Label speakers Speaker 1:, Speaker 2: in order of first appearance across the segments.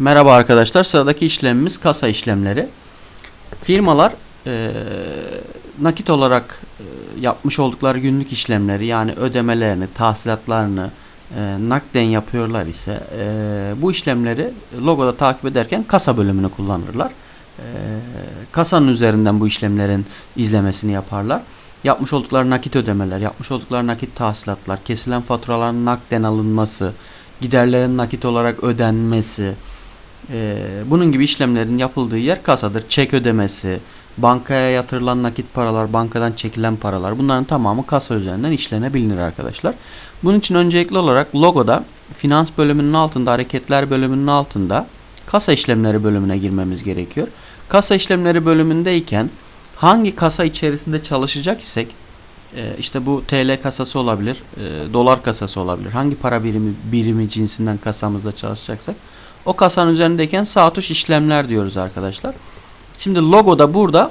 Speaker 1: Merhaba arkadaşlar. Sıradaki işlemimiz kasa işlemleri. Firmalar e, nakit olarak e, yapmış oldukları günlük işlemleri yani ödemelerini, tahsilatlarını e, nakden yapıyorlar ise e, bu işlemleri logoda takip ederken kasa bölümünü kullanırlar. E, kasanın üzerinden bu işlemlerin izlemesini yaparlar. Yapmış oldukları nakit ödemeler, yapmış oldukları nakit tahsilatlar, kesilen faturaların nakden alınması, giderlerin nakit olarak ödenmesi, e, bunun gibi işlemlerin yapıldığı yer kasadır. Çek ödemesi, bankaya yatırılan nakit paralar, bankadan çekilen paralar bunların tamamı kasa üzerinden işlenebilir arkadaşlar. Bunun için öncelikli olarak logoda finans bölümünün altında, hareketler bölümünün altında kasa işlemleri bölümüne girmemiz gerekiyor. Kasa işlemleri bölümündeyken hangi kasa içerisinde çalışacak isek e, işte bu TL kasası olabilir, e, dolar kasası olabilir. Hangi para birimi birimi cinsinden kasamızda çalışacaksak o kasanın üzerindeyken sağ tuş işlemler diyoruz arkadaşlar. Şimdi logoda burada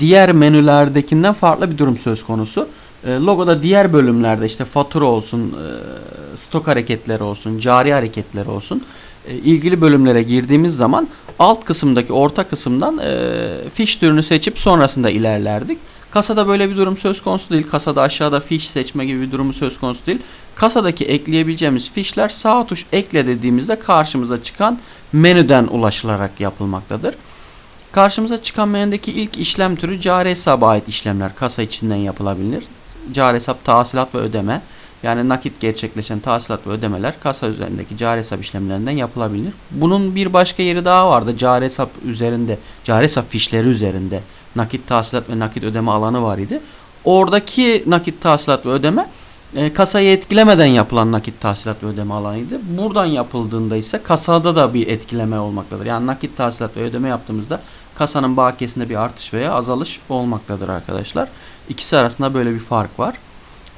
Speaker 1: diğer menülerdekinden farklı bir durum söz konusu. E, logoda diğer bölümlerde işte fatura olsun, e, stok hareketleri olsun, cari hareketleri olsun e, ilgili bölümlere girdiğimiz zaman alt kısımdaki orta kısımdan e, fiş türünü seçip sonrasında ilerlerdik. Kasada böyle bir durum söz konusu değil. Kasada aşağıda fiş seçme gibi bir durumu söz konusu değil. Kasadaki ekleyebileceğimiz fişler sağ tuş ekle dediğimizde karşımıza çıkan menüden ulaşılarak yapılmaktadır. Karşımıza çıkan menüdeki ilk işlem türü cari hesaba ait işlemler kasa içinden yapılabilir. Cari hesap tahsilat ve ödeme yani nakit gerçekleşen tahsilat ve ödemeler kasa üzerindeki cari hesap işlemlerinden yapılabilir. Bunun bir başka yeri daha vardı. Cari hesap üzerinde, cari hesap fişleri üzerinde nakit tahsilat ve nakit ödeme alanı var idi. Oradaki nakit tahsilat ve ödeme e, kasayı etkilemeden yapılan nakit tahsilat ve ödeme alanıydı. Buradan yapıldığında ise kasada da bir etkileme olmaktadır. Yani nakit tahsilat ve ödeme yaptığımızda kasanın bakiyesinde bir artış veya azalış olmaktadır arkadaşlar. İkisi arasında böyle bir fark var.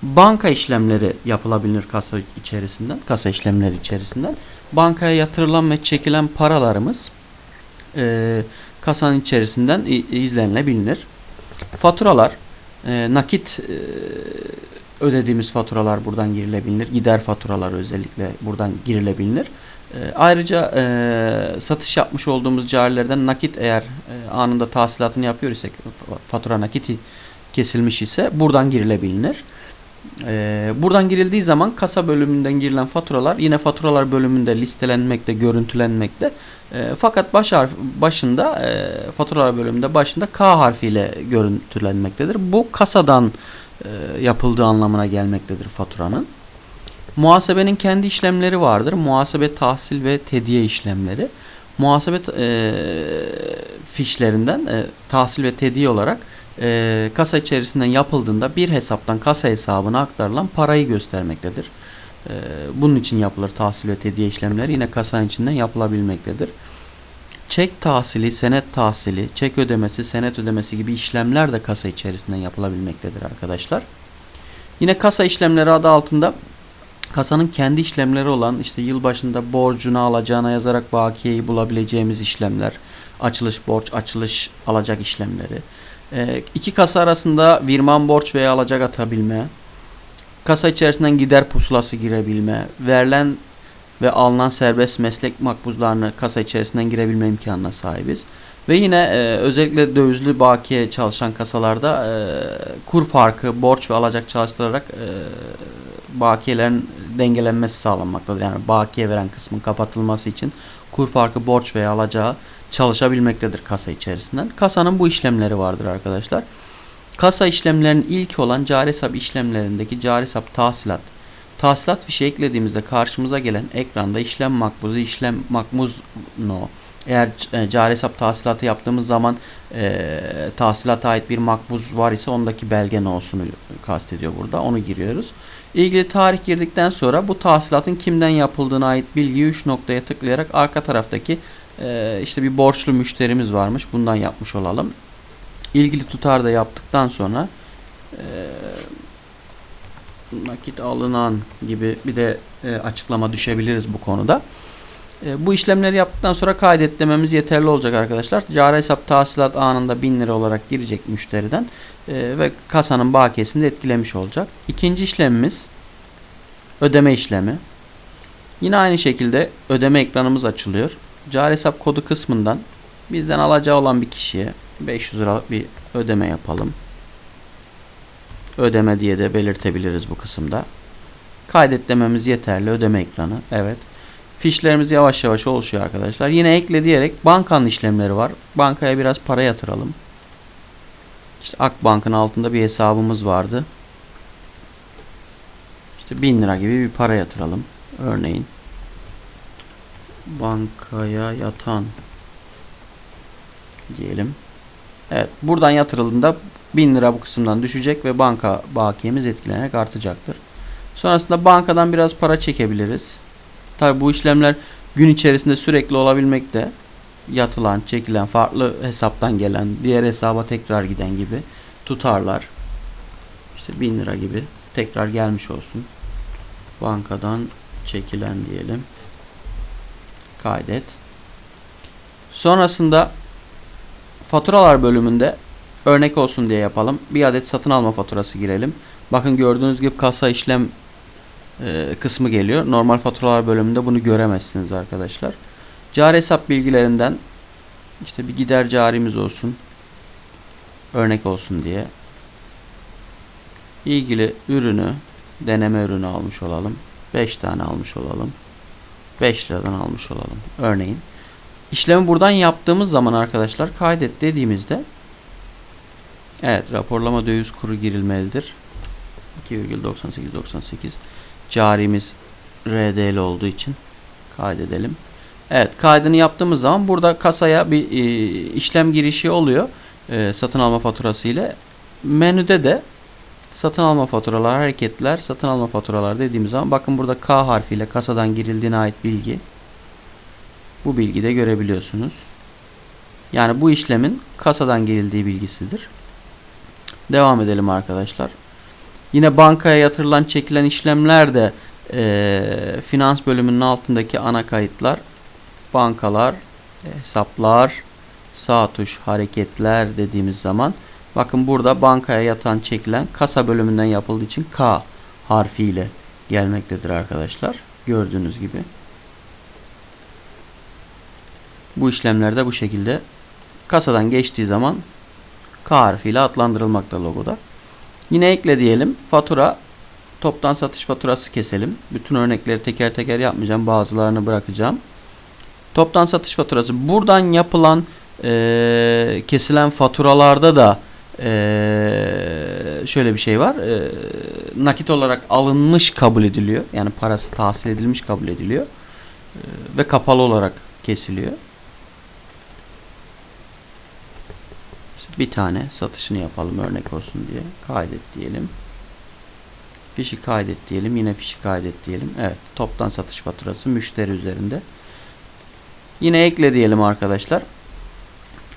Speaker 1: Banka işlemleri yapılabilir kasa içerisinden, kasa işlemleri içerisinden. Bankaya yatırılan ve çekilen paralarımız e, kasanın içerisinden izlenilebilir. Faturalar, e, nakit e, ödediğimiz faturalar buradan girilebilir. Gider faturalar özellikle buradan girilebilir. E, ayrıca e, satış yapmış olduğumuz carilerden nakit eğer e, anında tahsilatını yapıyor isek fatura nakiti kesilmiş ise buradan girilebilir. E, buradan girildiği zaman kasa bölümünden girilen faturalar yine faturalar bölümünde listelenmekte, görüntülenmekte. E, fakat baş harf, başında e, faturalar bölümünde başında K harfiyle görüntülenmektedir. Bu kasadan e, yapıldığı anlamına gelmektedir faturanın. Muhasebenin kendi işlemleri vardır. Muhasebe, tahsil ve tediye işlemleri. Muhasebe e, fişlerinden e, tahsil ve tediye olarak e, kasa içerisinden yapıldığında bir hesaptan kasa hesabına aktarılan parayı göstermektedir. E, bunun için yapılır tahsil ve tediye işlemleri yine kasanın içinden yapılabilmektedir. Çek tahsili, senet tahsili, çek ödemesi, senet ödemesi gibi işlemler de kasa içerisinden yapılabilmektedir arkadaşlar. Yine kasa işlemleri adı altında kasanın kendi işlemleri olan işte yılbaşında borcunu alacağına yazarak bakiyeyi bulabileceğimiz işlemler, açılış borç, açılış alacak işlemleri, e, iki kasa arasında virman borç veya alacak atabilme, kasa içerisinden gider pusulası girebilme, verilen ve alınan serbest meslek makbuzlarını kasa içerisinden girebilme imkanına sahibiz. Ve yine e, özellikle dövizli bakiye çalışan kasalarda e, kur farkı, borç ve alacak çalıştırarak e, bakiyelerin dengelenmesi sağlanmaktadır. Yani bakiye veren kısmın kapatılması için kur farkı, borç veya alacağı çalışabilmektedir kasa içerisinden. Kasanın bu işlemleri vardır arkadaşlar. Kasa işlemlerinin ilk olan cari hesap işlemlerindeki cari hesap tahsilat. Tahsilat fişi eklediğimizde karşımıza gelen ekranda işlem makbuzu, işlem makmuz no. Eğer e, cari hesap tahsilatı yaptığımız zaman e, tahsilata ait bir makbuz var ise ondaki belge no'sunu kastediyor burada. Onu giriyoruz. İlgili tarih girdikten sonra bu tahsilatın kimden yapıldığına ait bilgiyi 3 noktaya tıklayarak arka taraftaki e, işte bir borçlu müşterimiz varmış. Bundan yapmış olalım. İlgili tutar da yaptıktan sonra e, nakit alınan gibi bir de e, açıklama düşebiliriz bu konuda. E, bu işlemleri yaptıktan sonra kaydet dememiz yeterli olacak arkadaşlar. Cari hesap tahsilat anında 1000 lira olarak girecek müşteriden e, ve kasanın bakiyesini de etkilemiş olacak. İkinci işlemimiz ödeme işlemi. Yine aynı şekilde ödeme ekranımız açılıyor. cari hesap kodu kısmından bizden alacağı olan bir kişiye 500 liralık bir ödeme yapalım. Ödeme diye de belirtebiliriz bu kısımda. Kaydet dememiz yeterli. Ödeme ekranı. Evet. Fişlerimiz yavaş yavaş oluşuyor arkadaşlar. Yine ekle diyerek bankanın işlemleri var. Bankaya biraz para yatıralım. İşte Akbank'ın altında bir hesabımız vardı. İşte 1000 lira gibi bir para yatıralım. Örneğin. Bankaya yatan diyelim. Evet. Buradan yatırıldığında 1000 lira bu kısımdan düşecek ve banka bakiyemiz etkilenerek artacaktır. Sonrasında bankadan biraz para çekebiliriz. Tabi bu işlemler gün içerisinde sürekli olabilmekte. Yatılan, çekilen, farklı hesaptan gelen, diğer hesaba tekrar giden gibi tutarlar. İşte 1000 lira gibi tekrar gelmiş olsun. Bankadan çekilen diyelim. Kaydet. Sonrasında faturalar bölümünde örnek olsun diye yapalım. Bir adet satın alma faturası girelim. Bakın gördüğünüz gibi kasa işlem e, kısmı geliyor. Normal faturalar bölümünde bunu göremezsiniz arkadaşlar. Cari hesap bilgilerinden işte bir gider carimiz olsun. Örnek olsun diye. ilgili ürünü deneme ürünü almış olalım. 5 tane almış olalım. 5 liradan almış olalım. Örneğin. İşlemi buradan yaptığımız zaman arkadaşlar kaydet dediğimizde Evet raporlama döviz kuru girilmelidir. 2,9898 carimiz RDL olduğu için kaydedelim. Evet kaydını yaptığımız zaman burada kasaya bir e, işlem girişi oluyor. E, satın alma faturası ile. Menüde de satın alma faturalar, hareketler, satın alma faturalar dediğimiz zaman bakın burada K harfiyle kasadan girildiğine ait bilgi. Bu bilgi de görebiliyorsunuz. Yani bu işlemin kasadan girildiği bilgisidir. Devam edelim arkadaşlar. Yine bankaya yatırılan çekilen işlemler de e, finans bölümünün altındaki ana kayıtlar bankalar, hesaplar, sağ tuş hareketler dediğimiz zaman bakın burada bankaya yatan çekilen kasa bölümünden yapıldığı için K harfiyle gelmektedir arkadaşlar. Gördüğünüz gibi. Bu işlemlerde bu şekilde kasadan geçtiği zaman K harfiyle adlandırılmakta logoda. Yine ekle diyelim. Fatura toptan satış faturası keselim. Bütün örnekleri teker teker yapmayacağım. Bazılarını bırakacağım. Toptan satış faturası. Buradan yapılan e, kesilen faturalarda da e, şöyle bir şey var. E, nakit olarak alınmış kabul ediliyor. Yani parası tahsil edilmiş kabul ediliyor. E, ve kapalı olarak kesiliyor. Bir tane satışını yapalım örnek olsun diye. Kaydet diyelim. Fişi kaydet diyelim. Yine fişi kaydet diyelim. Evet. Toptan satış faturası müşteri üzerinde. Yine ekle diyelim arkadaşlar.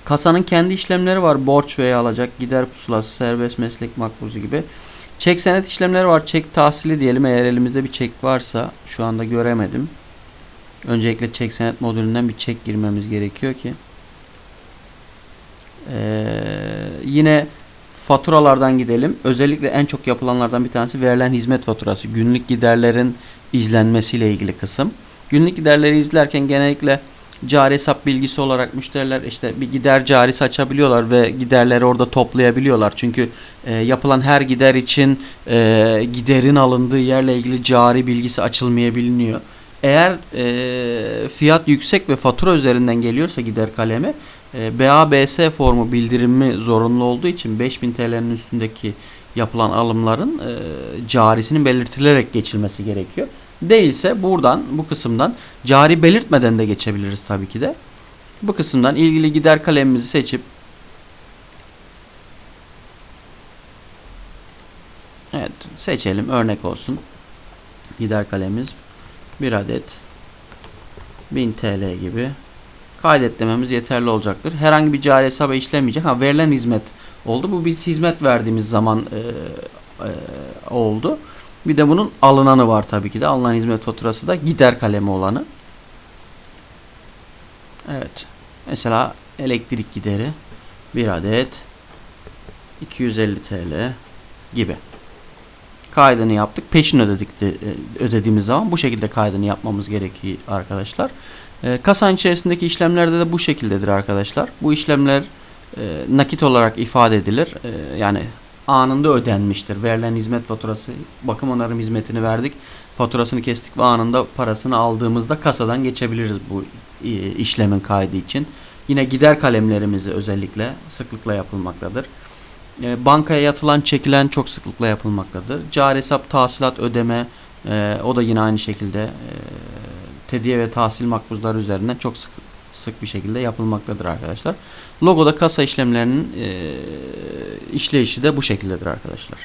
Speaker 1: Kasanın kendi işlemleri var. Borç veya alacak, gider pusulası, serbest meslek makbuzu gibi. Çek senet işlemleri var. Çek tahsili diyelim. Eğer elimizde bir çek varsa şu anda göremedim. Öncelikle çek senet modülünden bir çek girmemiz gerekiyor ki. Ee, yine faturalardan gidelim. Özellikle en çok yapılanlardan bir tanesi verilen hizmet faturası. Günlük giderlerin izlenmesiyle ilgili kısım. Günlük giderleri izlerken genellikle cari hesap bilgisi olarak müşteriler işte bir gider carisi açabiliyorlar ve giderleri orada toplayabiliyorlar. Çünkü e, yapılan her gider için e, giderin alındığı yerle ilgili cari bilgisi açılmayabiliyor. Eğer e, fiyat yüksek ve fatura üzerinden geliyorsa gider kalemi e, BABS formu bildirimi zorunlu olduğu için 5000 TL'nin üstündeki yapılan alımların e, carisinin belirtilerek geçilmesi gerekiyor. Değilse buradan bu kısımdan cari belirtmeden de geçebiliriz tabii ki de. Bu kısımdan ilgili gider kalemimizi seçip Evet seçelim örnek olsun. Gider kalemimiz bir adet 1000 TL gibi kaydet dememiz yeterli olacaktır. Herhangi bir cari hesaba işlemeyecek. Ha verilen hizmet oldu. Bu biz hizmet verdiğimiz zaman e, e, oldu. Bir de bunun alınanı var tabii ki de. Alınan hizmet faturası da gider kalemi olanı. Evet. Mesela elektrik gideri bir adet 250 TL gibi. Kaydını yaptık. Peşin ödedik de, e, ödediğimiz zaman bu şekilde kaydını yapmamız gerekiyor arkadaşlar. E, kasanın içerisindeki işlemlerde de bu şekildedir arkadaşlar. Bu işlemler e, nakit olarak ifade edilir. E, yani anında ödenmiştir. Verilen hizmet faturası, bakım onarım hizmetini verdik. Faturasını kestik ve anında parasını aldığımızda kasadan geçebiliriz bu e, işlemin kaydı için. Yine gider kalemlerimizi özellikle sıklıkla yapılmaktadır. E, bankaya yatılan, çekilen çok sıklıkla yapılmaktadır. Cari hesap, tahsilat, ödeme e, o da yine aynı şekilde tediye ve tahsil makbuzlar üzerinden çok sık sık bir şekilde yapılmaktadır arkadaşlar. Logoda kasa işlemlerinin e, işleyişi de bu şekildedir arkadaşlar.